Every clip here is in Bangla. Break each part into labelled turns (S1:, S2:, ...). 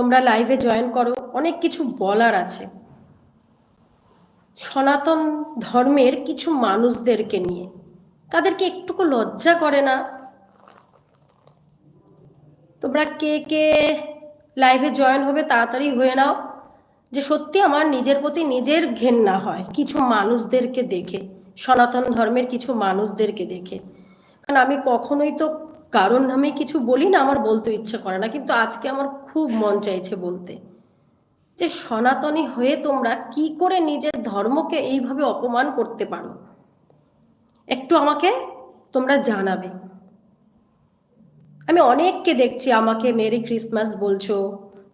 S1: তোমরা লাইভে জয়েন করো, অনেক কিছু বলার আছে। সনাতন ধর্মের কিছু মানুষদেরকে নিয়ে। তাদেরকে একটুকু লজ্জা করে না? তোমরা কে কে লাইভে জয়েন হবে তাড়াতাড়ি হয়ে নাও, যে সত্যি আমার নিজের প্রতি নিজের ঘেন্না হয় কিছু মানুষদেরকে দেখে, সনাতন ধর্মের কিছু মানুষদেরকে দেখে। কারণ আমি কখনোই তো কারণ নামে কিছু বলি না, আমার বলতে ইচ্ছে করে না, কিন্তু আজকে আমার খুব মন চাইছে বলতে। যে সনাতনী হয়ে তোমরা কি করে নিজের ধর্মকে এইভাবে অপমান করতে পারো? একটু আমাকে তোমরা জানাবে। আমি অনেককে দেখছি আমাকে, মেরি ক্রিসমাস বলছো,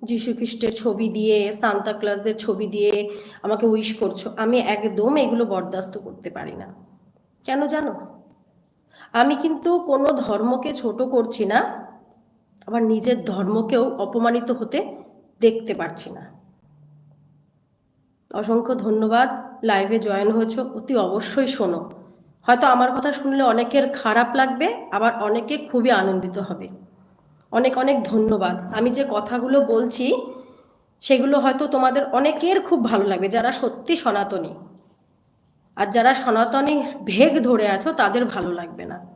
S1: যিশু খ্রিস্টের ছবি দিয়ে, সান্তা ক্লাসের ছবি দিয়ে আমাকে উইশ করছ। আমি একদম এগুলো বরদাস্ত করতে পারি না। কেন জানো? আমি কিন্তু কোনো ধর্মকে ছোট করছি না, আবার নিজের ধর্মকেও অপমানিত হতে দেখতে পারছি না। অসংখ্য ধন্যবাদ লাইভে জয়েন হয়েছো, অতি অবশ্যই শোনো। হয়তো আমার কথা শুনলে অনেকের খারাপ লাগবে, আবার অনেকে খুবই আনন্দিত হবে। অনেক অনেক ধন্যবাদ। আমি যে কথাগুলো বলছি, সেগুলো হয়তো তোমাদের অনেকের খুব ভালো লাগবে, যারা সত্যি সনাতনী। আর যারা সনাতনী ভেগ ধরে আছো, তাদের ভালো লাগবে না।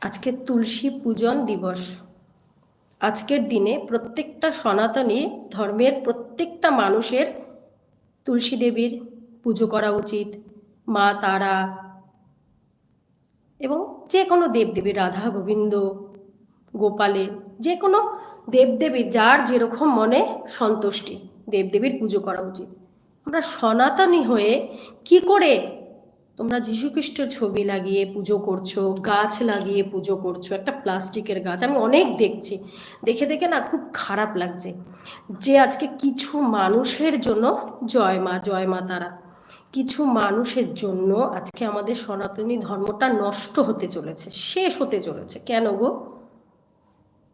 S1: আজকে তুলসী পূজন দিবস। আজকের দিনে প্রত্যেকটা সনাতনী ধর্মের প্রত্যেকটা মানুষের তুলসী দেবীর পুজো করা উচিত, মা, তারা এবং যে কোনো দেবদেবী, রাধা, গোবিন্দ, গোপালে যে কোনো দেবদেবীর যার যেরকম মনে সন্তুষ্টি, দেবদেবীর পুজো করা উচিত। আমরা সনাতনী হয়ে কি করে তোমরা যীশুখ্রিস্টের ছবি লাগিয়ে পুজো করছ, গাছ লাগিয়ে পুজো করছ, একটা প্লাস্টিকের গাছ? আমি অনেক দেখছি। দেখে দেখে না খুব খারাপ লাগছে যে আজকে কিছু মানুষের জন্য, জয় মা জয় মা তারা, কিছু মানুষের জন্য আজকে আমাদের সনাতনী ধর্মটা নষ্ট হতে চলেছে, শেষ হতে চলেছে। কেন গো?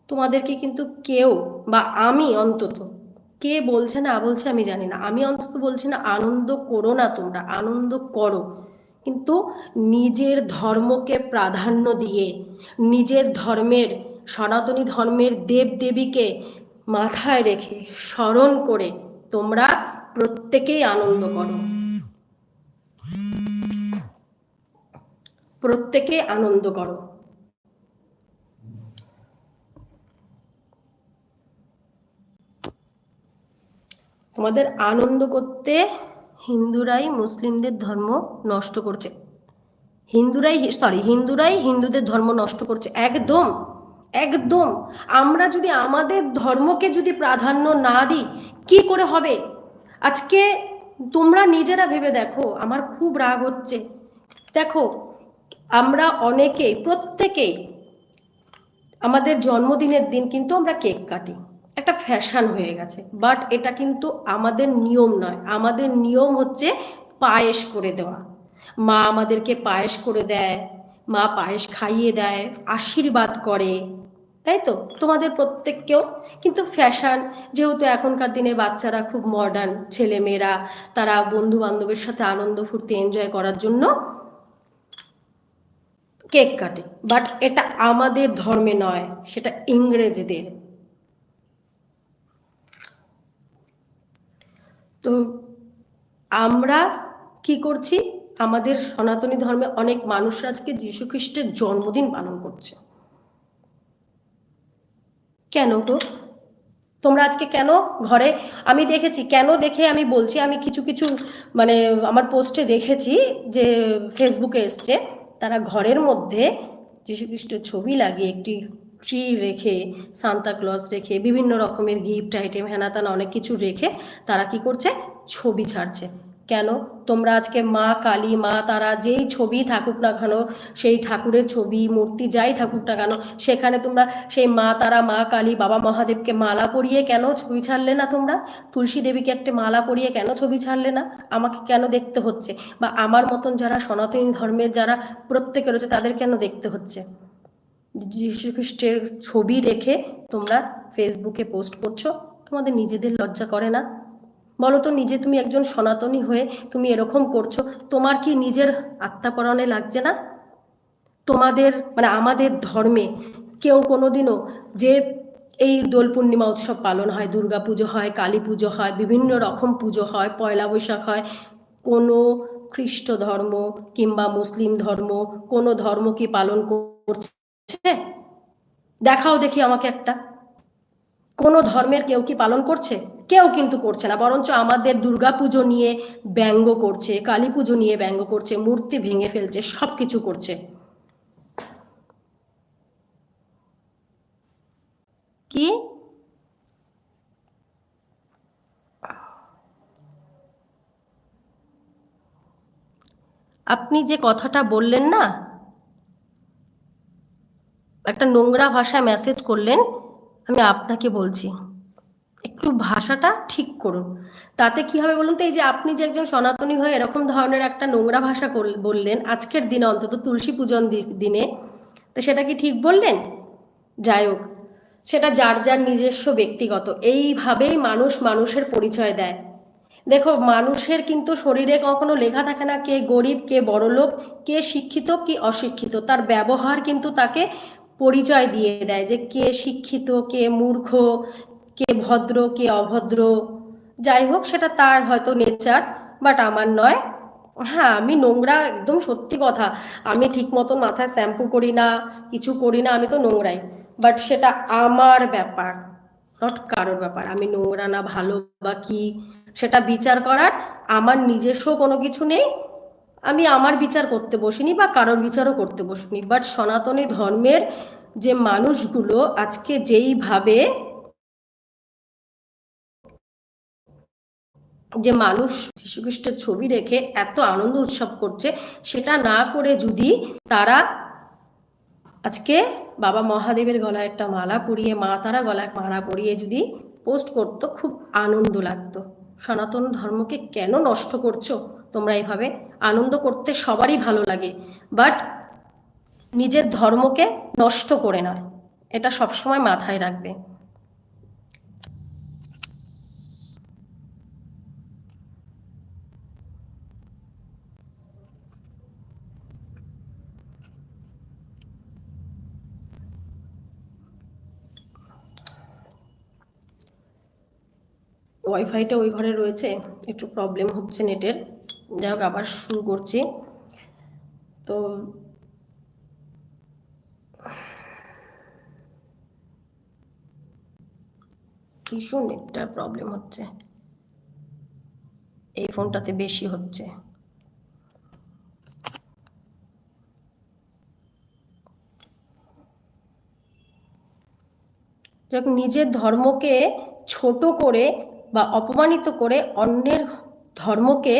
S1: তোমাদেরকে কিন্তু কেউ বা আমি অন্তত কে বলছে না বলছে আমি জানি না। আমি অন্তত বলছি না, আনন্দ করো না তোমরা, আনন্দ করো। কিন্তু নিজের ধর্মকে প্রাধান্য দিয়ে, নিজের ধর্মের, সনাতনী ধর্মের দেব দেবীকে মাথায় রেখে স্মরণ করে তোমরা প্রত্যেকেই আনন্দ করো। প্রত্যেকে আনন্দ করো। তোমাদের আনন্দ করতে হিন্দুরাই মুসলিমদের ধর্ম নষ্ট করছে। হিন্দুরাই সরি হিন্দুরাই হিন্দুদের ধর্ম নষ্ট করছে। একদম একদম। আমরা যদি আমাদের ধর্মকে যদি প্রাধান্য না দিই, কি করে হবে? আজকে তোমরা নিজেরা ভেবে দেখো, আমার খুব রাগ হচ্ছে। দেখো, আমরা অনেকেই, প্রত্যেকেই আমাদের জন্মদিনের দিন কিন্তু আমরা কেক কাটি। একটা ফ্যাশন হয়ে গেছে। বাট এটা কিন্তু আমাদের নিয়ম নয়। আমাদের নিয়ম হচ্ছে পায়েস করে দেওয়া। মা আমাদেরকে পায়েস করে দেয়, মা পায়েস খাইয়ে দেয়, আশীর্বাদ করে। তাই তো? তোমাদের প্রত্যেককেও। কিন্তু ফ্যাশন যেহেতু এখনকার দিনে বাচ্চারা খুব মডার্ন ছেলে মেয়েরা তারা বন্ধু বান্ধবের সাথে আনন্দ ফুর্তি এনজয় করার জন্য কেক কাটে। বাট এটা আমাদের ধর্মে নয়, সেটা ইংরেজদের। তো আমরা কি করছি? আমাদের সনাতনী ধর্মে অনেক মানুষরা আজকে যীশু খ্রিস্টের জন্মদিন পালন করছে। কেন তো তোমরা আজকে কেন ঘরে? আমি দেখেছি, কেন দেখে আমি বলছি, আমি কিছু কিছু মানে আমার পোস্টে দেখেছি যে ফেসবুকে এসছে, তারা ঘরের মধ্যে যীশুখ্রিস্টের ছবি লাগিয়ে একটি ট্রি রেখে সান্তা ক্লজ রেখে, বিভিন্ন রকমের গিফট আইটেম হেনাতানা অনেক কিছু রেখে তারা কি করছে? ছবি ছাড়ছে। কেন? তোমরা আজকে মা, কালী, মা, তারা যেই ছবি থাকুক না কেন, সেই ঠাকুরের ছবি, মূর্তি যাই থাকুক না কেন, সেখানে তোমরা সেই মা, তারা, মা, কালী, বাবা মহাদেবকে মালা পরিয়ে কেন ছবি ছাড়লে না তোমরা? তুলসী দেবীকে একটা মালা পরিয়ে কেন ছবি ছাড়লে না? আমাকে কেন দেখতে হচ্ছে? বা আমার মতন যারা সনাতনী ধর্মের যারা প্রত্যেকে রয়েছে তাদের কেন দেখতে হচ্ছে? যীশুখ্রিস্টের ছবি রেখে তোমরা ফেসবুকে পোস্ট করছ, তোমাদের নিজেদের লজ্জা করে না? বলো তো, নিজে তুমি একজন সনাতনী হয়ে তুমি এরকম করছ, তোমার কি নিজের আত্মাপরণে লাগছে না? তোমাদের মানে আমাদের ধর্মে কেউ কোনোদিনও যে এই দোল পূর্ণিমা উৎসব পালন হয়, দুর্গা পুজো হয়, কালী পুজো হয়, বিভিন্ন রকম পুজো হয়, পয়লা বৈশাখ হয়, কোনো খ্রিস্ট ধর্ম কিংবা মুসলিম ধর্ম, কোনো ধর্ম কি পালন করছে দেখাও দেখি আমাকে একটা। কোনো ধর্মের কেউ কি পালন করছে? কেউ কিন্তু করছে না, বরঞ্চ আমাদের দুর্গা পুজো নিয়ে ব্যঙ্গ করছে কালী পুজো নিয়ে ব্যঙ্গ করছে, মূর্তি ভেঙে ফেলছে সব কিছু করছে। কি? আপনি যে কথাটা বললেন না একটা নোংরা ভাষায় মেসেজ করলেন, আমি আপনাকে বলছি, একটু ভাষাটা ঠিক করুন। তাতে কি হবে বলুন তো, এই যে আপনি যে একজন সনাতনী হয়ে এরকম ধরনের একটা নোংরা ভাষা বললেন, আজকের দিনে অন্তত তুলসী পূজন দিনে, তো সেটা কি ঠিক বললেন? যাই হোক, সেটা যার যার নিজস্ব ব্যক্তিগত, এইভাবেই মানুষ মানুষের পরিচয় দেয়। দেখো, মানুষের কিন্তু শরীরে কখনো লেখা থাকে না, কে গরিব, কে বড়লোক, কে শিক্ষিত, কি অশিক্ষিত, তার ব্যবহার কিন্তু তাকে পরিচয় দিয়ে দেয় যে কে শিক্ষিত, কে মূর্খ, কে ভদ্র, কে অভদ্র। যাই হোক, সেটা তার হয়তো নেচার, বাট আমার নয়। হ্যাঁ আমি নোংরা, একদম সত্যি কথা। আমি ঠিক মতন মাথায় শ্যাম্পু করি না, কিছু করি না, আমি তো নোংরাই। বাট সেটা আমার ব্যাপার, নট কারোর ব্যাপার। আমি নোংরা না, ভালো বা কি, সেটা বিচার করার। আমার নিজস্ব কোনো কিছু নেই। আমি আমার বিচার করতে বসিনি বা কারোর বিচারও করতে বসিনি। বাট সনাতনী ধর্মের যে মানুষগুলো আজকে যেইভাবে যে মানুষ যীশুখ্রিস্টের ছবি রেখে এত আনন্দ উৎসব করছে, সেটা না করে যদি তারা আজকে বাবা মহাদেবের গলায় একটা মালা পরিয়ে, মা তারা গলায় মালা পরিয়ে যদি পোস্ট করতো, খুব আনন্দ লাগতো। সনাতন ধর্মকে কেন নষ্ট করছ? তোমরা এইভাবে আনন্দ করতে সবারই ভালো লাগে বাট নিজের ধর্মকে নষ্ট করে নয়, এটা সবসময় মাথায় রাখবে। ওয়াইফাইটা ওই ঘরে রয়েছে, একটু প্রবলেম হচ্ছে নেটের যাই হোক, আবার শুরু করছি। তো ভীষণ একটা প্রবলেম হচ্ছে। এই ফোনটাতে বেশি হচ্ছে। নিজের ধর্মকে ছোট করে বা অপমানিত করে অন্যের ধর্মকে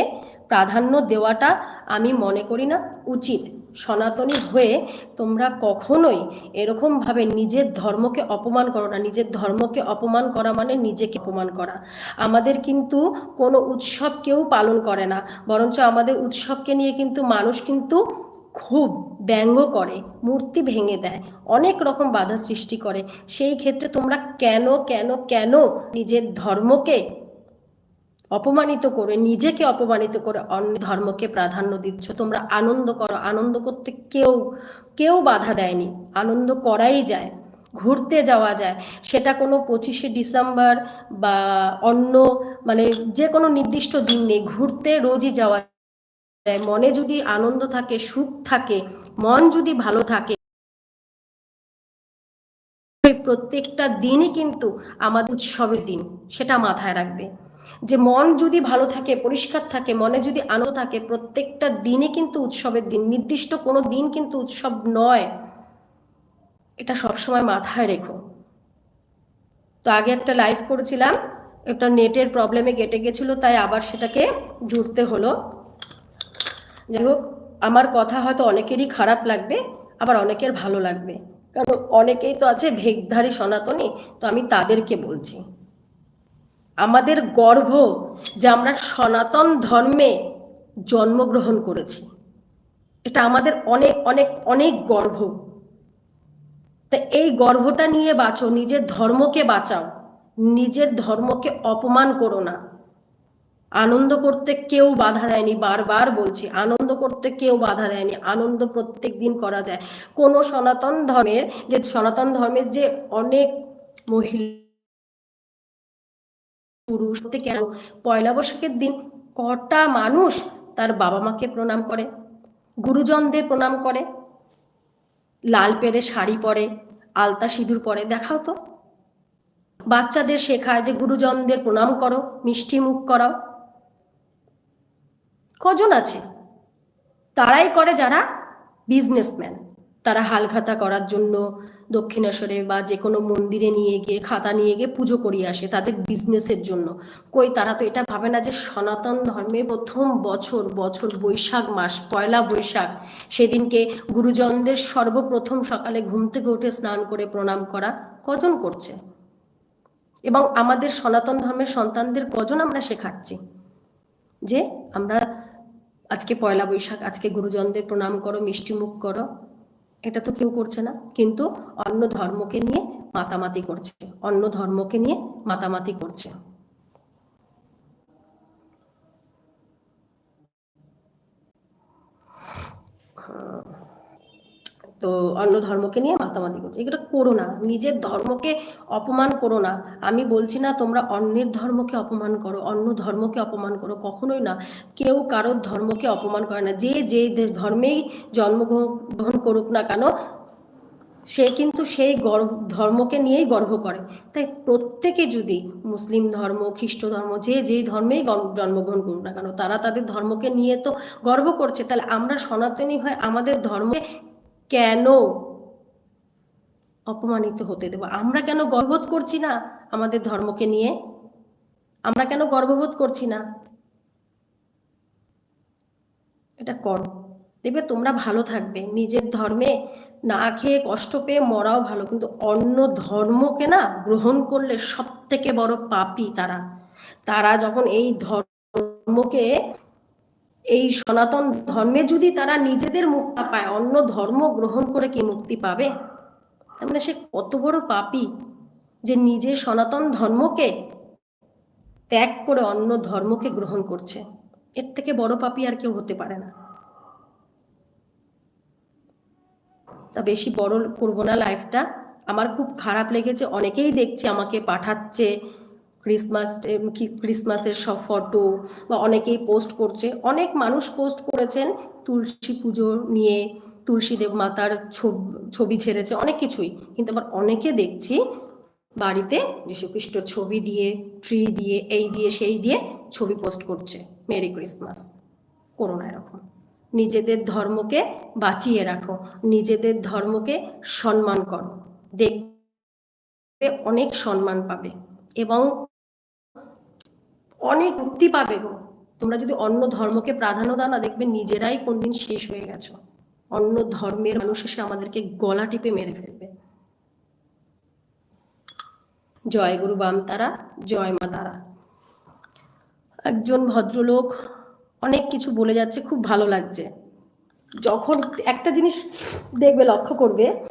S1: প্রাধান্য দেওয়াটা আমি মনে করি না উচিত। সনাতনী হয়ে তোমরা কখনোই এরকমভাবে নিজের ধর্মকে অপমান করো না। নিজের ধর্মকে অপমান করা মানে নিজেকে অপমান করা। আমাদের কিন্তু কোনো উৎসব কেউ পালন করে না। বরঞ্চ আমাদের উৎসবকে নিয়ে কিন্তু মানুষ কিন্তু খুব ব্যঙ্গ করে, মূর্তি ভেঙে দেয়, অনেক রকম বাধা সৃষ্টি করে। সেই ক্ষেত্রে তোমরা কেন কেন কেন নিজের ধর্মকে অপমানিত করে, নিজেকে অপমানিত করে অন্য ধর্মকে প্রাধান্য দিচ্ছ। তোমরা আনন্দ করো। আনন্দ করতে কেউ কেউ বাধা দেয়নি। আনন্দ করাই যায়, ঘুরতে যাওয়া যায়। সেটা কোনো পঁচিশে ডিসেম্বর বা অন্য মানে যে কোনো নির্দিষ্ট দিন নেই। ঘুরতে রোজই যাওয়া যায়। মনে যদি আনন্দ থাকে, সুখ থাকে, মন যদি ভালো থাকে প্রত্যেকটা দিনই কিন্তু আমাদের উৎসবের দিন। সেটা মাথায় রাখবে। যে মন যদি ভালো থাকে, পরিষ্কার থাকে, মনে যদি আনন্দ থাকে, প্রত্যেকটা দিনে কিন্তু উৎসবের দিন। নির্দিষ্ট কোনো দিন কিন্তু উৎসব নয়। এটা সবসময় মাথায় রেখো। তো আগে একটা লাইভ করেছিলাম, একটা নেটের প্রবলেমে কেটে গেছিল, তাই আবার সেটাকে জুড়তে হলো। যাই হোক, আমার কথা হয়তো অনেকেরই খারাপ লাগবে, আবার অনেকের ভালো লাগবে। কারণ অনেকেই তো আছে ভেগধারী সনাতনী, তো আমি তাদেরকে বলছি। আমাদের গর্ব যে আমরা সনাতন ধর্মে জন্মগ্রহণ করেছি, এটা আমাদের অনেক অনেক অনেক গর্ব তা এই গর্বটা নিয়ে বাঁচো, নিজের ধর্মকে বাঁচাও, নিজের ধর্মকে অপমান করো না। আনন্দ করতে কেউ বাধা দেয়নি, বারবার বলছি, আনন্দ করতে কেউ বাধা দেয়নি, আনন্দ প্রত্যেক দিন করা যায়। কোনো সনাতন ধর্মের যে, সনাতন ধর্মের যে অনেক মহিলা পুরুষ থেকে পয়লা বৈশাখের দিন কটা মানুষ তার বাবা মাকে প্রণাম করে? গুরুজনদের প্রণাম করে? লাল পেরে শাড়ি পরে, আলতা সিঁদুর পরে, দেখাও তো। বাচ্চাদের শেখায় যে গুরুজনদের প্রণাম করো, মিষ্টি মুখ করাও। কজন আছে? তারাই করে যারা বিজনেসম্যান তারা হালখাতা করার জন্য দক্ষিণেশ্বরে বা যে কোনো মন্দিরে নিয়ে গিয়ে খাতা নিয়ে গিয়ে পুজো করিয়ে আসে তাদের বিজনেসের জন্য। কই তারা তো এটা ভাবে না যে সনাতন ধর্মে প্রথম বছর বছর বৈশাখ মাস, পয়লা বৈশাখ, সেদিনকে গুরুজনদের সর্বপ্রথম সকালে ঘুম থেকে উঠে স্নান করে প্রণাম করা কজন করছে? এবং আমাদের সনাতন ধর্মের সন্তানদের কজন আমরা শেখাচ্ছি? যে আমরা আজকে পয়লা বৈশাখ, আজকে গুরুজনদের প্রণাম করো মিষ্টি মুখ করো এটা তো কেউ করছে না। কিন্তু অন্য ধর্মকে নিয়ে মাতামাতি করছে। অন্য ধর্মকে নিয়ে মাতামাতি করছে। তো অন্য ধর্মকে নিয়ে মাতামাতি করছে। এগুলো করো না। নিজের ধর্মকে অপমান করো না। আমি বলছি না তোমরা অন্যের ধর্মকে অপমান করো, অন্য ধর্মকে অপমান করো, কখনোই না। কেউ কারোর ধর্মকে অপমান করে না। যে যে ধর্মেই জন্মগ্রহণ করুক না কেন, সে কিন্তু সেই গর্ব, ধর্মকে নিয়েই গর্ব করে। তাই প্রত্যেকে যদি মুসলিম ধর্ম, খ্রিস্ট ধর্ম, যে যেই ধর্মেই জন্মগ্রহণ করুক না কেন, তারা তাদের ধর্মকে নিয়ে তো গর্ব করছে। তাহলে আমরা সনাতনী হয়ে আমাদের ধর্মে কেন অপমানিত হতে দেব? আমরা কেন গর্ববোধ করছি না আমাদের ধর্মকে নিয়ে? আমরা কেন গর্ববোধ করছি না? এটা করো। দেখবে তোমরা ভালো থাকবে। নিজের ধর্মে না খেয়ে কষ্ট পেয়ে মরাও ভালো, কিন্তু অন্য ধর্মকে না গ্রহণ করলে সব থেকে বড় পাপি তারা। তারা যখন এই ধর্মকে এই সনাতন ধর্মে যদি তারা নিজেদের মুক্তি পায়, অন্য ধর্ম গ্রহণ করে কি মুক্তি পাবে? তার মানে সে কত বড় পাপি যে নিজে সনাতন ধর্মকে ত্যাগ করে অন্য ধর্মকে গ্রহণ করছে। এর থেকে বড় পাপি আর কেউ হতে পারে না। তা বেশি বড় করব না লাইফটা আমার খুব খারাপ লেগেছে। অনেকেই দেখছে আমাকে পাঠাচ্ছে। ক্রিসমাস কি ক্রিসমাসের সব ফটো বা অনেকেই পোস্ট করছে। অনেক মানুষ পোস্ট করেছেন তুলসী পুজো নিয়ে, তুলসী দেব মাতার ছবি ছেড়েছে, অনেক কিছুই। কিন্তু আবার অনেকে দেখছি বাড়িতে যীশুখ্রিস্টর ছবি দিয়ে ট্রি দিয়ে, এই দিয়ে, সেই দিয়ে ছবি পোস্ট করছে। মেরি ক্রিসমাস করো না এরকম। নিজেদের ধর্মকে বাঁচিয়ে রাখো। নিজেদের ধর্মকে সম্মান করো। দেখবে অনেক সম্মান পাবে। এবং অনেক মুক্তি পাবে গো। তোমরা যদি অন্য ধর্মকে প্রাধান্য দাও না, দেখবে নিজেরাই কোনদিন শেষ হয়ে গেছো। অন্য ধর্মের মানুষ এসে আমাদেরকে গলা টিপে মেরে ফেলবে। জয় গুরু বাম তারা, জয় মা তারা। একজন ভদ্রলোক অনেক কিছু বলে যাচ্ছে, খুব ভালো লাগছে। যখন একটা জিনিস দেখবে, লক্ষ্য করবে,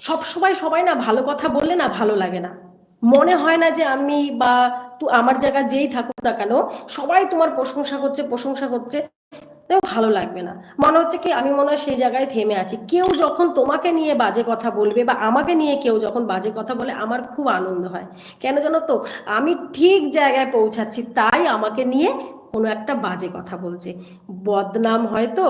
S1: সব সময় সবাই না ভালো কথা বললে না ভালো লাগে না। মনে হয় না যে আমি বা আমার জায়গায় যেই থাকুক না কেন, সবাই তোমার প্রশংসা করছে প্রশংসা করছে ভালো লাগবে না। মনে হচ্ছে কি আমি মনে হয় সেই জায়গায় থেমে আছি। কেউ যখন তোমাকে নিয়ে বাজে কথা বলবে বা আমাকে নিয়ে কেউ যখন বাজে কথা বলে, আমার খুব আনন্দ হয়। কেন জানো তো? আমি ঠিক জায়গায় পৌঁছাচ্ছি, তাই আমাকে নিয়ে কোনো একটা বাজে কথা বলছে। বদনাম হয়তো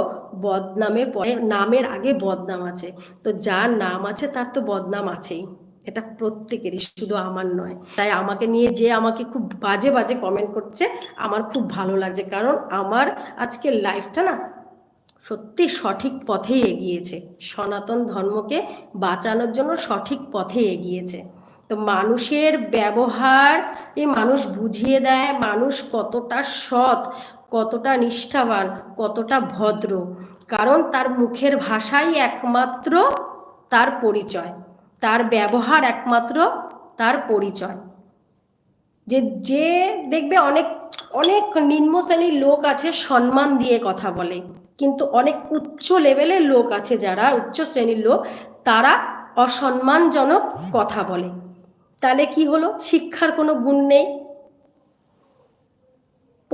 S1: বদনামের পরে নামের আগে বদনাম আছে। তো যার নাম আছে, তার তো বদনাম আছেই। এটা প্রত্যেকেরই, শুধু আমার নয়। তাই আমাকে নিয়ে যে আমাকে খুব বাজে বাজে কমেন্ট করছে, আমার খুব ভালো লাগছে। কারণ আমার আজকের লাইফটা না সত্যি সঠিক পথে এগিয়েছে। সনাতন ধর্মকে বাঁচানোর জন্য সঠিক পথে এগিয়েছে। তো মানুষের ব্যবহার, এই মানুষ বুঝিয়ে দেয়, মানুষ কতটা সৎ, কতটা নিষ্ঠাবান, কতটা ভদ্র। কারণ তার মুখের ভাষাই একমাত্র তার পরিচয়। তার ব্যবহার একমাত্র তার পরিচয়। যে যে দেখবে অনেক অনেক নিম্ন শ্রেণির লোক আছে সম্মান দিয়ে কথা বলে, কিন্তু অনেক উচ্চ লেভেলের লোক আছে যারা, উচ্চ শ্রেণির লোক, তারা অসম্মানজনক কথা বলে। তাহলে কি হলো? শিক্ষার কোনো গুণ নেই।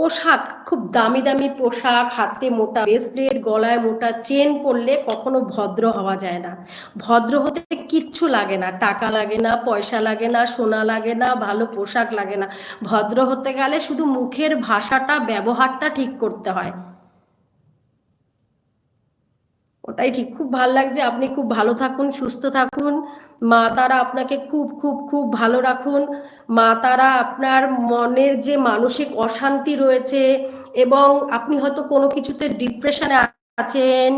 S1: পোশাক, খুব দামি দামি পোশাক, হাতে মোটা ব্রেসলেট গলায় মোটা চেন পরলে কখনো ভদ্র হওয়া যায় না। ভদ্র হতে কিচ্ছু লাগে না, টাকা লাগে না, পয়সা লাগে না, সোনা লাগে না, ভালো পোশাক লাগে না। ভদ্র হতে গেলে শুধু মুখের ভাষাটা, ব্যবহারটা ঠিক করতে হয়। ওটাই ঠিক। খুব ভালো লাগছে। আপনি খুব ভালো থাকুন, সুস্থ থাকুন। মা তারা আপনাকে খুব খুব খুব ভালো রাখুন। মা তারা আপনার মনের যে মানসিক অশান্তি রয়েছে এবং আপনি হয়তো কোনো কিছুতে ডিপ্রেশনে আছেন।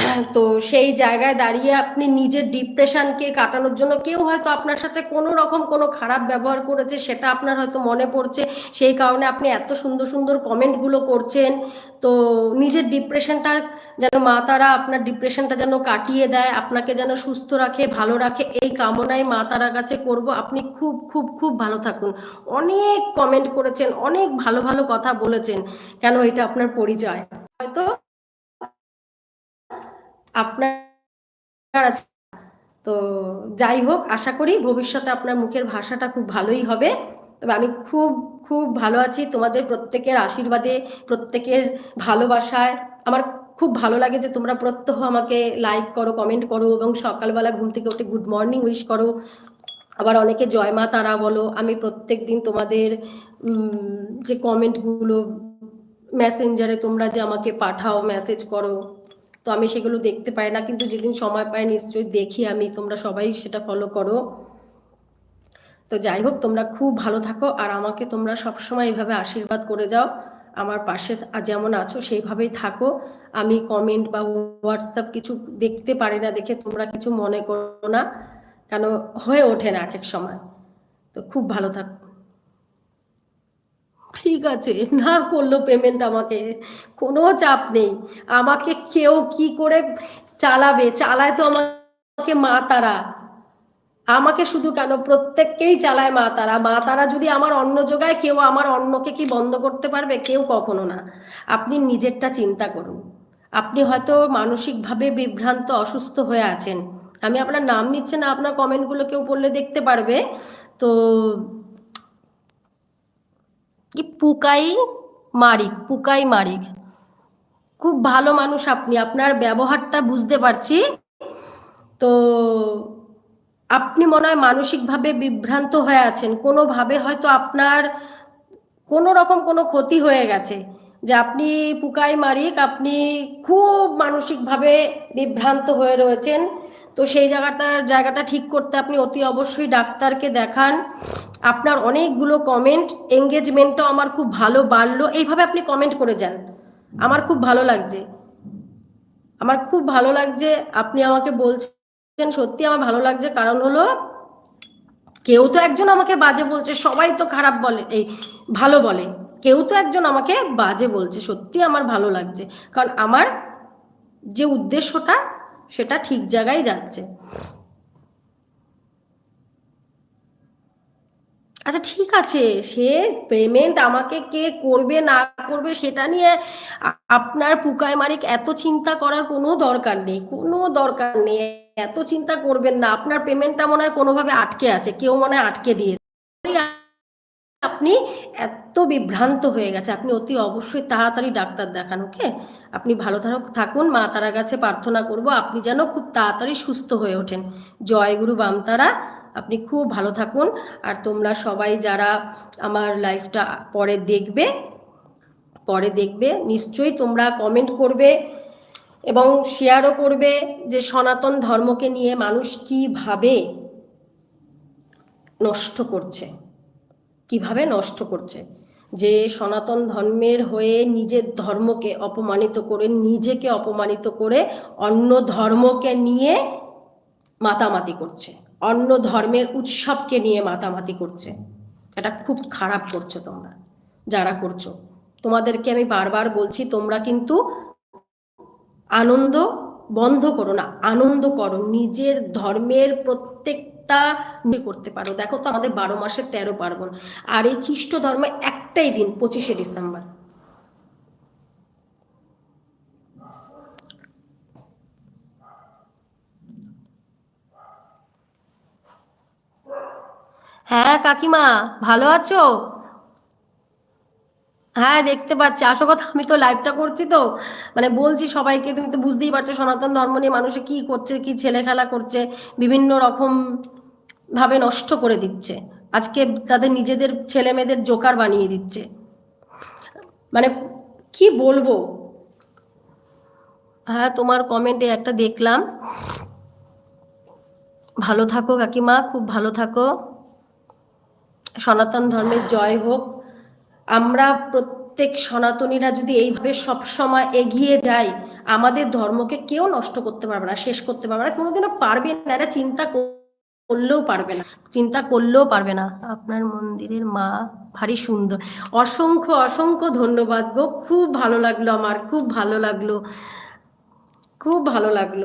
S1: তো সেই জায়গায় দাঁড়িয়ে আপনি নিজের ডিপ্রেশনকে কাটানোর জন্য কেউ হয়তো আপনার সাথে কোনো রকম কোনো খারাপ ব্যবহার করেছে, সেটা আপনার হয়তো মনে পড়ছে। সেই কারণে আপনি এত সুন্দর সুন্দর কমেন্টগুলো করছেন। তো নিজের ডিপ্রেশনটা যেন মা তারা আপনার ডিপ্রেশনটা যেন কাটিয়ে দেয়, আপনাকে যেন সুস্থ রাখে, ভালো রাখে, এই কামনাই মা তারার কাছে করব। আপনি খুব খুব খুব ভালো থাকুন। অনেক কমেন্ট করেছেন, অনেক ভালো ভালো কথা বলেছেন। কেন এটা আপনার পরিচয়? হয়তো আপনার তো যাই হোক, আশা করি ভবিষ্যতে আপনার মুখের ভাষাটা খুব ভালোই হবে। তবে আমি খুব খুব ভালো আছি। তোমাদের প্রত্যেকের আশীর্বাদে, প্রত্যেকের ভালোবাসায়। আমার খুব ভালো লাগে যে তোমরা প্রত্যহ আমাকে লাইক করো কমেন্ট করো এবং সকালবেলা ঘুম থেকে উঠে গুড মর্নিং উইশ করো। আবার অনেকে, জয় মা তারা বলো। আমি প্রত্যেক দিন তোমাদের যে কমেন্টগুলো মেসেঞ্জারে তোমরা যে আমাকে পাঠাও মেসেজ করো। আমি সেগুলো দেখতে পাই না, কিন্তু যেদিন সময় পাই নিশ্চয়ই দেখি আমি, তোমরা সবাই সেটা ফলো করো। তো যাই হোক, তোমরা খুব ভালো থাকো আর আমাকে তোমরা সবসময় এইভাবে আশীর্বাদ করে যাও। আমার পাশে যেমন আছো সেইভাবেই থাকো। আমি কমেন্ট বা হোয়াটসঅ্যাপ কিছু দেখতে পারি না দেখে তোমরা কিছু মনে করো না, কেন হয়ে ওঠে না এক এক সময়। তো খুব ভালো থাকো। ঠিক আছে, না করল পেমেন্ট আমাকে। কোনো চাপ নেই। আমাকে কেউ কি করে চালাবে? চালায় তো আমাকে মা তারা। আমাকে শুধু কেন? প্রত্যেককেই চালায় মা তারা। মা তারা যদি আমার অন্ন যোগায় কেউ আমার অন্নকে কি বন্ধ করতে পারবে? কেউ কখনো না। আপনি নিজেরটা চিন্তা করুন। আপনি হয়তো মানসিকভাবে বিভ্রান্ত, অসুস্থ হয়ে আছেন। আমি আপনার নাম নিচ্ছে না, আপনার কমেন্টগুলো কেউ পড়লে দেখতে পারবে। তো কি পুকাই মারিক পুকাই মারিক। খুব ভালো মানুষ আপনি, আপনার ব্যবহারটা বুঝতে পারছি। তো আপনি মনে হয় মানসিকভাবে বিভ্রান্ত হয়ে আছেন, কোনোভাবে হয়তো আপনার কোনো রকম কোনো ক্ষতি হয়ে গেছে যে আপনি পুকাই মারিক, আপনি খুব মানসিকভাবে বিভ্রান্ত হয়ে রয়েছেন। তো সেই জায়গাটার জায়গাটা ঠিক করতে আপনি অতি অবশ্যই ডাক্তারকে দেখান। আপনার অনেকগুলো কমেন্ট এঙ্গেজমেন্টও আমার খুব ভালো বাড়লো। এইভাবে আপনি কমেন্ট করে যান। আমার খুব ভালো লাগছে। আমার খুব ভালো লাগছে। আপনি আমাকে বলছেন, সত্যি আমার ভালো লাগছে। কারণ হলো, কেউ তো একজন আমাকে বাজে বলছে, সবাই তো খারাপ বলে, এই ভালো বলে। কেউ তো একজন আমাকে বাজে বলছে, সত্যি আমার ভালো লাগছে। কারণ আমার যে উদ্দেশ্যটা, সেটা ঠিক জায়গায় যাচ্ছে। আচ্ছা ঠিক আছে। সে পেমেন্ট আমাকে কে করবে, না করবে সেটা নিয়ে আপনার পুকায় মারিক এত চিন্তা করার কোনো দরকার নেই, কোনো দরকার নেই। এত চিন্তা করবেন না, আপনার পেমেন্টটা মনে হয় কোনোভাবে আটকে আছে, কেউ মনে হয় আটকে দিয়ে আপনি এত বিভ্রান্ত হয়ে গেছে, আপনি অতি অবশ্যই তাড়াতাড়ি ডাক্তার দেখান, ওকে? আপনি ভালো থাকুন, মা তারা কাছে প্রার্থনা করব, আপনি যেন খুব তাড়াতাড়ি সুস্থ হয়ে ওঠেন। জয় গুরু বামতারা আপনি খুব ভালো থাকুন। আর তোমরা সবাই যারা আমার লাইফটা পরে দেখবে পরে দেখবে, নিশ্চয়ই তোমরা কমেন্ট করবে এবং শেয়ারও করবে যে সনাতন ধর্মকে নিয়ে মানুষ কীভাবে নষ্ট করছে। কীভাবে নষ্ট করছে। যে সনাতন ধর্মের হয়ে নিজের ধর্মকে অপমানিত করে, নিজেকে অপমানিত করে অন্য ধর্মকে নিয়ে মাতামাতি করছে। অন্য ধর্মের উৎসবকে নিয়ে মাতামাতি করছে। এটা খুব খারাপ করছ তোমরা, যারা করছ। তোমাদেরকে আমি বারবার বলছি, তোমরা কিন্তু আনন্দ বন্ধ করো না, আনন্দ করো। নিজের ধর্মের প্রত্যেকটা করতে পারো। দেখো তো আমাদের বারো মাসে তেরো পার্বণ, আর এই খ্রিস্ট ধর্মে একটাই দিন, পঁচিশে ডিসেম্বর। হ্যাঁ কাকিমা, ভালো আছো? হ্যাঁ দেখতে পাচ্ছি। আসল কথা, আমি তো লাইভটা করছি তো। মানে বলছি সবাইকে, তুমি তো বুঝতেই পারছ, সনাতন ধর্ম নিয়ে মানুষে কি করছে, কি ছেলে খেলা করছে, বিভিন্ন রকম ভাবে নষ্ট করে দিচ্ছে। আজকে তাদের নিজেদের ছেলে মেয়েদের জোকার বানিয়ে দিচ্ছে। মানে কি বলব? হ্যাঁ তোমার কমেন্টে একটা দেখলাম। ভালো থাকো, কাকিমা, খুব ভালো থাকো। সনাতন ধর্মের জয় হোক, আমরা প্রত্যেক সনাতনীরা যদি এইভাবে সবসময় এগিয়ে যাই, আমাদের ধর্মকে কেউ নষ্ট করতে পারবে না, শেষ করতে পারবে না, কোনোদিনও পারবে না এটা চিন্তা করলেও পারবে না, চিন্তা করলেও পারবে না। আপনার মন্দিরের মা ভারী সুন্দর। অসংখ্য অসংখ্য ধন্যবাদ গো, খুব ভালো লাগল আমার, খুব ভালো লাগল। খুব ভালো লাগল।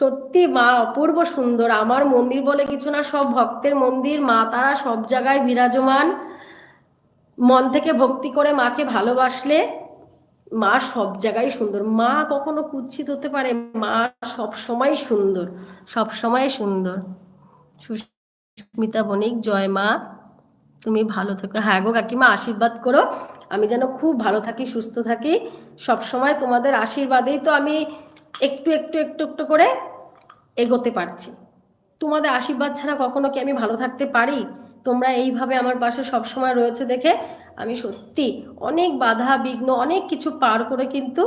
S1: সত্যি মা, অপূর্ব সুন্দর। আমার মন্দির বলে কিছু না, সব ভক্তের মন্দির। মা তারা সব জায়গায় বিরাজমান। মন থেকে ভক্তি করে মাকে ভালোবাসলে মা সব জায়গায় সুন্দর। মা কখনো কুচ্ছিত হতে পারে, মা সব সময় সুন্দর, সব সময় সুন্দর। সুস্মিতা বণিক, জয় মা। তুমি ভালো থেকো। হ্যাঁ গো কাকিমা, আশীর্বাদ করো। আমি যেন খুব ভালো থাকি, সুস্থ থাকি। সব সময় তোমাদের আশীর্বাদেই তো আমি একটু একটু একটু একটু করে এগোতে পারছি। তোমাদের আশীর্বাদ ছাড়া কখনো কি আমি ভালো থাকতে পারি? তোমরা এইভাবে আমার পাশে সবসময় রয়েছে দেখে আমি সত্যি অনেক বাধা, বিঘ্ন, অনেক কিছু পার করে কিন্তু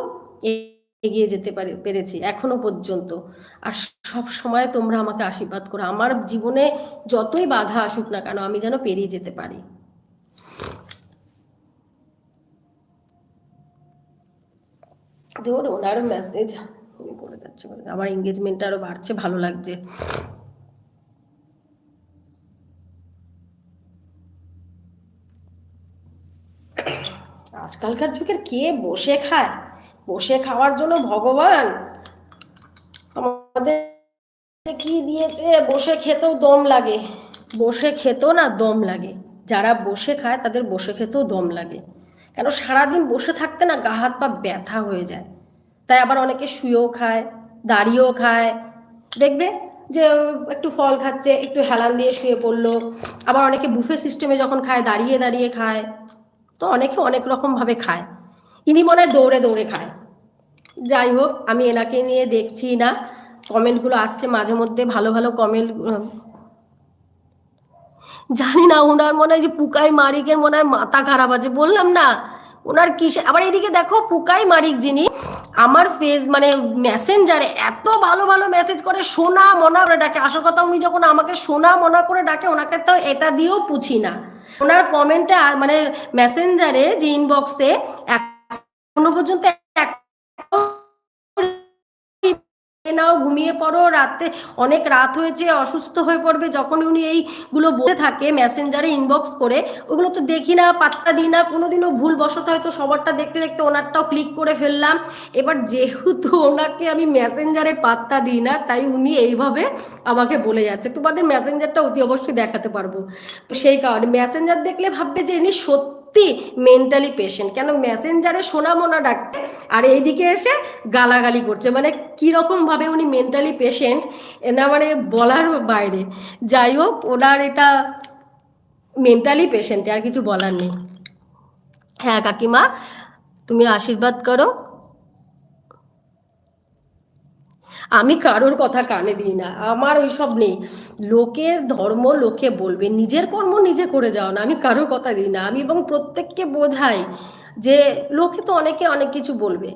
S1: এগিয়ে যেতে পারে, পেরেছি এখনও পর্যন্ত। আর সব সময় তোমরা আমাকে আশীর্বাদ করো। আমার জীবনে যতই বাধা আসুক না কেন আমি যেন পেরিয়ে যেতে পারি। দেখুন ওনার মেসেজ আমি পড়ে যাচ্ছে আমার এঙ্গেজমেন্টটা আরও বাড়ছে, ভালো লাগছে। আজকালকার যুগের কে বসে খায়? বসে খাওয়ার জন্য ভগবান। আমাদের কি দিয়েছে? বসে খেতেও দম লাগে। বসে খেতেও না দম লাগে। যারা বসে খায়, তাদের বসে খেতেও দম লাগে। কেন সারাদিন বসে থাকতে না গা হাত পা ব্যথা হয়ে যায়। তাই আবার অনেকে শুয়েও খায়, দাঁড়িয়েও খায়। দেখবে যে একটু ফল খাচ্ছে, একটু হেলান দিয়ে শুয়ে পড়ল। আবার অনেকে বুফে সিস্টেমে যখন খায়, দাঁড়িয়ে দাঁড়িয়ে খায়। তো অনেকে অনেক রকমভাবে খায়। ইনি মনে হয় দৌড়ে দৌড়ে খায়। যাই হোক, আমি এনাকে নিয়ে দেখছি না। কমেন্টগুলো আসছে মাঝে মধ্যে, ভালো ভালো কমেন্ট জানি না ওনার মনে হয় যে পুকাই মারিকের মনে হয় মাথা খারাপ আছে। বললাম না ওনার কিসে, আবার এদিকে দেখো পুকাই মারিক যিনি, আমার ফেস মানে মেসেঞ্জারে এত ভালো ভালো মেসেজ করে, সোনা মনা করে ডাকে। আসল কথা, উনি যখন আমাকে সোনা মনা করে ডাকে, ওনাকে তো এটা দিয়েও পুছি না। ওনার কমেন্টে মানে মেসেঞ্জারে যে ইনবক্সে এখনও পর্যন্ত নাও, ঘুমিয়ে পড়ো। রাতে অনেক রাত হয়েছে, অসুস্থ হয়ে পড়বে। যখন উনি এইগুলো বলে থাকে মেসেঞ্জারে ইনবক্স করে, ওগুলো তো দেখি না, পাত্তা দিই না। কোনোদিনও ভুল বসত হয়তো সবারটা দেখতে দেখতে ওনারটাও ক্লিক করে ফেললাম। এবার যেহেতু ওনাকে আমি মেসেঞ্জারে পাত্তা দিই না, তাই উনি এইভাবে আমাকে বলে যাচ্ছে। তোমাদের মেসেঞ্জারটা অতি অবশ্যই দেখাতে পারব। তো সেই কারণে মেসেঞ্জার দেখলে ভাববে যে ইনি সত্যি সত্যি মেন্টালি পেশেন্ট কেন? মেসেঞ্জারে সোনা মোনা ডাকছে। আর এইদিকে এসে গালাগালি করছে। মানে কীরকম ভাবে উনি মেন্টালি পেশেন্ট না মানে বলার বাইরে। যাই হোক, ওনার এটা মেন্টালি পেশেন্ট আর কিছু বলার নেই। হ্যাঁ কাকিমা, তুমি আশীর্বাদ করো। আমি কারোর কথা কানে দিই না, আমার ওই সব নেই। লোকের ধর্ম লোকে বলবে, নিজের কর্ম নিজে করে যাও না, আমি কারোর কথা দিই না। আমি এবং প্রত্যেককে বোঝাই। যে লোকে তো অনেকে অনেক কিছু বলবে।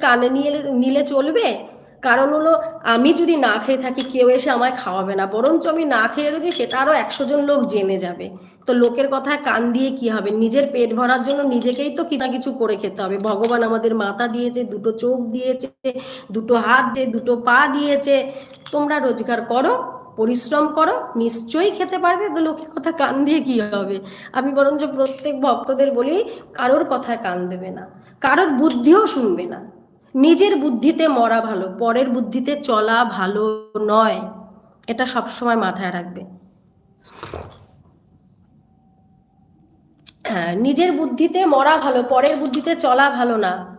S1: কানে নিয়ে নিলে চলবে? কারণ হলো, আমি যদি না খেয়ে থাকি, কেউ এসে আমায় খাওয়াবে না। বরঞ্চ আমি না খেয়ে রয়েছি, সেটা আরও একশো জন লোক জেনে যাবে। তো লোকের কথায় কান দিয়ে কি হবে? নিজের পেট ভরার জন্য নিজেকেই তো কিছু না কিছু করে খেতে হবে। ভগবান আমাদের মাথা দিয়েছে, দুটো চোখ দিয়েছে, দুটো হাত দিয়ে, দুটো পা দিয়েছে। তোমরা রোজগার করো। পরিশ্রম করো, নিশ্চয়ই খেতে পারবে। তো লোকের কথা কান দিয়ে কি হবে? আমি বরঞ্চ প্রত্যেক ভক্তদের বলি, কারোর কথায় কান দেবে না। কারোর বুদ্ধিও শুনবে না। নিজের বুদ্ধিতে মরা ভালো, পরের বুদ্ধিতে চলা ভালো নয়। এটা সবসময় মাথায় রাখবে। হ্যাঁ নিজের বুদ্ধিতে মরা ভালো, পরের বুদ্ধিতে চলা ভালো না।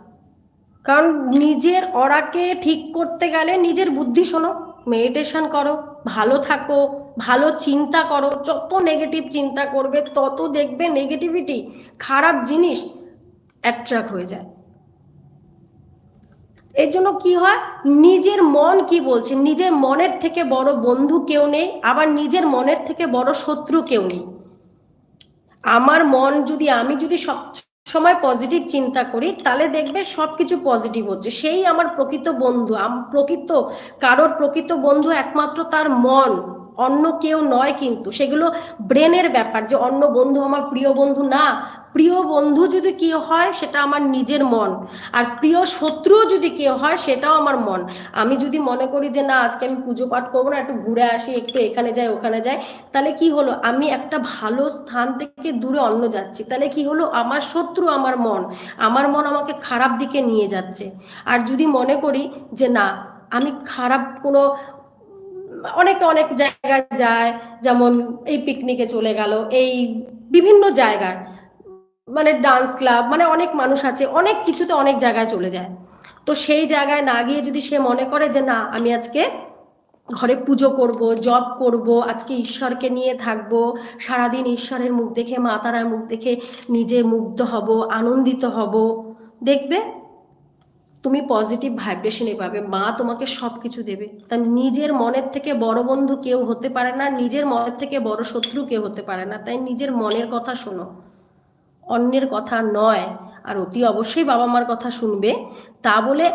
S1: কারণ নিজের অরাকে ঠিক করতে গেলে নিজের বুদ্ধি শোনো। মেডিটেশন করো, ভালো থাকো, ভালো চিন্তা করো, যত নেগেটিভ চিন্তা করবে, তত দেখবে নেগেটিভিটি খারাপ জিনিস অ্যাট্রাক্ট হয়ে যায়। এর জন্য কি হয়? নিজের মন কি বলছে? নিজের মনের থেকে বড় বন্ধু কেউ নেই, আবার নিজের মনের থেকে বড় শত্রু কেউ নেই। আমার মন যদি, আমি যদি সব সময় পজিটিভ চিন্তা করি তাহলে দেখবে সব কিছু পজিটিভ হচ্ছে। সেই আমার প্রকৃত বন্ধু প্রকৃত, কারোর প্রকৃত বন্ধু একমাত্র তার মন। অন্য কেউ নয় কিন্তু। সেগুলো ব্রেনের ব্যাপার যে অন্য বন্ধু আমার প্রিয় বন্ধু না। প্রিয় বন্ধু যদি কেউ হয় সেটা আমার নিজের মন। আর প্রিয় শত্রুও যদি কেউ হয় সেটাও আমার মন। আমি যদি মনে করি যে না, আজকে আমি পুজো পাঠ করব না, একটু ঘুরে আসি, একটু এখানে যাই, ওখানে যাই, তাহলে কি হলো? আমি একটা ভালো স্থান থেকে দূরে অন্য যাচ্ছি। তাহলে কি হলো? আমার শত্রু আমার মন। আমার মন আমাকে খারাপ দিকে নিয়ে যাচ্ছে। আর যদি মনে করি যে না, আমি খারাপ কোনো অনেকে অনেক জায়গায় যায়, যেমন এই পিকনিকে চলে গেল, এই বিভিন্ন জায়গায় মানে ডান্স ক্লাব মানে অনেক মানুষ আছে, অনেক কিছুতে অনেক জায়গায় চলে যায়। তো সেই জায়গায় না গিয়ে যদি সে মনে করে যে না, আমি আজকে ঘরে পুজো করব জব করব, আজকে ঈশ্বরকে নিয়ে থাকব, সারাদিন ঈশ্বরের মুখ দেখে, মা তারার মুখ দেখে নিজে মুগ্ধ হব, আনন্দিত হব, দেখবে? তুমি পজিটিভ ভাইব্রেশনে পাবে, মা তোমাকে সব কিছু দেবে। তা নিজের মনের থেকে বড় বন্ধু কেউ হতে পারে না, নিজের মনের থেকে বড় শত্রু কেউ হতে পারে না। তাই নিজের মনের কথা শোনো। অন্যের কথা নয়, আর অতি অবশ্যই বাবা মার কথা শুনবে। তা বলে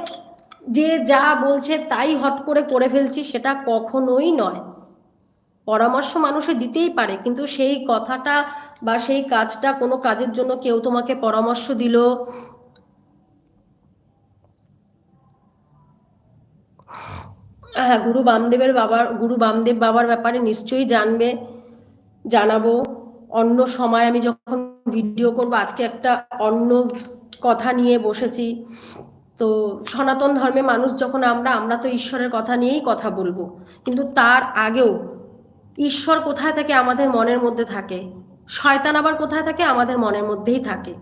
S1: যে যা বলছে তাই হট করে করে ফেলছি, সেটা কখনোই নয়। পরামর্শ মানুষে দিতেই পারে, কিন্তু সেই কথাটা বা সেই কাজটা কোনো কাজের জন্য কেউ তোমাকে পরামর্শ দিল হ্যাঁ গুরু বামদেবের বাবার, গুরু বামদেব বাবার ব্যাপারে নিশ্চয়ই জানবে, জানাব। অন্য সময় আমি যখন ভিডিও করব, আজকে একটা অন্য কথা নিয়ে বসেছি। তো সনাতন ধর্মে মানুষ যখন আমরা আমরা তো ঈশ্বরের কথা নিয়েই কথা বলব। কিন্তু তার আগেও ঈশ্বর কোথায় থাকে আমাদের মনের মধ্যে থাকে? শয়তান আবার কোথায় থাকে? আমাদের মনের মধ্যেই থাকে।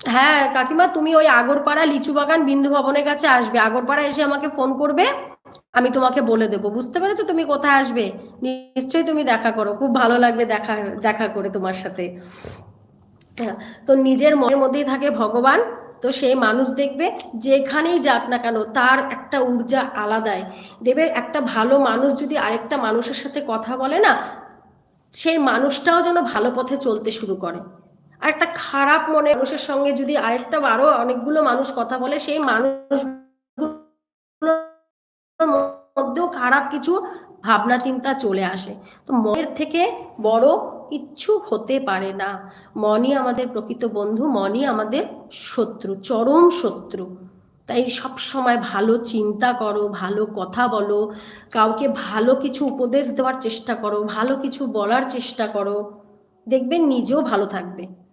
S1: হ্যাঁ কাকিমা তুমি ওই আগরপাড়া লিচু বাগান বিন্দু ভবনের কাছে আসবে। আগরপাড়া এসে আমাকে ফোন করবে আমি তোমাকে বলে দেবো। বুঝতে পেরেছ তুমি কোথায় আসবে? নিশ্চয়ই তুমি দেখা করো। খুব ভালো লাগবে দেখা দেখা করে তোমার সাথে। হ্যাঁ, তো নিজের মনের মধ্যেই থাকে ভগবান। তো সেই মানুষ দেখবে যেখানেই যাক না কেন তার একটা ঊর্জা আলাদাই। দেবে একটা ভালো মানুষ যদি আরেকটা মানুষের সাথে কথা বলে না সেই মানুষটাও যেন ভালো পথে চলতে শুরু করে। আর একটা খারাপ মনে মানুষের সঙ্গে যদি আরেকটা আরও অনেকগুলো মানুষ কথা বলে, সেই মানুষ মধ্যেও খারাপ কিছু ভাবনা চিন্তা চলে আসে। তো মনের থেকে বড় কিচ্ছু হতে পারে না। মনই আমাদের প্রকৃত বন্ধু, মনই আমাদের শত্রু, চরম শত্রু। তাই সব সময় ভালো চিন্তা করো, ভালো কথা বলো, কাউকে ভালো কিছু উপদেশ দেওয়ার চেষ্টা করো, ভালো কিছু বলার চেষ্টা করো। দেখবেন নিজেও ভালো থাকবে।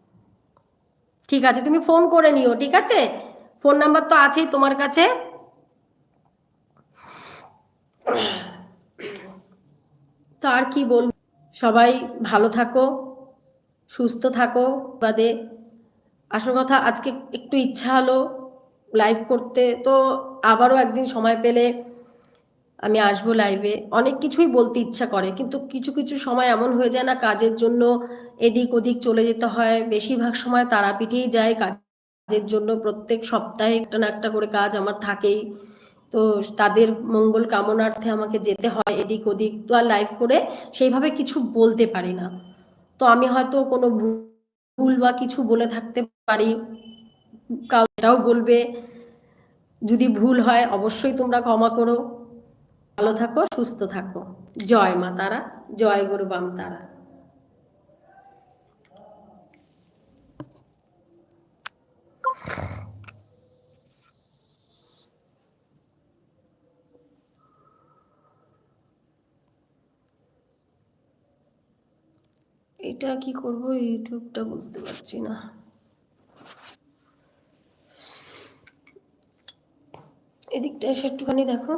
S1: ঠিক আছে, তুমি ফোন করে নিও, ঠিক আছে? ফোন নাম্বার তো আছেই তোমার কাছে। তো আর কি বলব? সবাই ভালো থাকো, সুস্থ থাকো, বাদে আসল কথা, আজকে একটু ইচ্ছা হলো লাইভ করতে, তো আবারও একদিন সময় পেলে আমি আসব লাইভে অনেক কিছুই বলতে ইচ্ছা করে, কিন্তু কিছু কিছু সময় এমন হয়ে যায় না কাজের জন্য এদিক ওদিক চলে যেতে হয়। বেশিরভাগ সময় তারাপীঠেই যায়, কাজের জন্য প্রত্যেক সপ্তাহে একটা না একটা করে কাজ আমার থাকেই। তো তাদের মঙ্গল কামনার্থে আমাকে যেতে হয় এদিক ওদিক। তো আর লাইভ করে সেইভাবে কিছু বলতে পারি না। তো আমি হয়তো কোনো ভুল বা কিছু বলে থাকতে পারি। কাউ এটাও বলবে। যদি ভুল হয় অবশ্যই তোমরা ক্ষমা করো। ভালো থাকো, সুস্থ থাকো। জয় মা তারা, জয় গুরু বাম তারা। এটা কি করব? ইউটিউবটা বুঝতে পারছি না। এদিকটা এসে একটুখানি দেখো।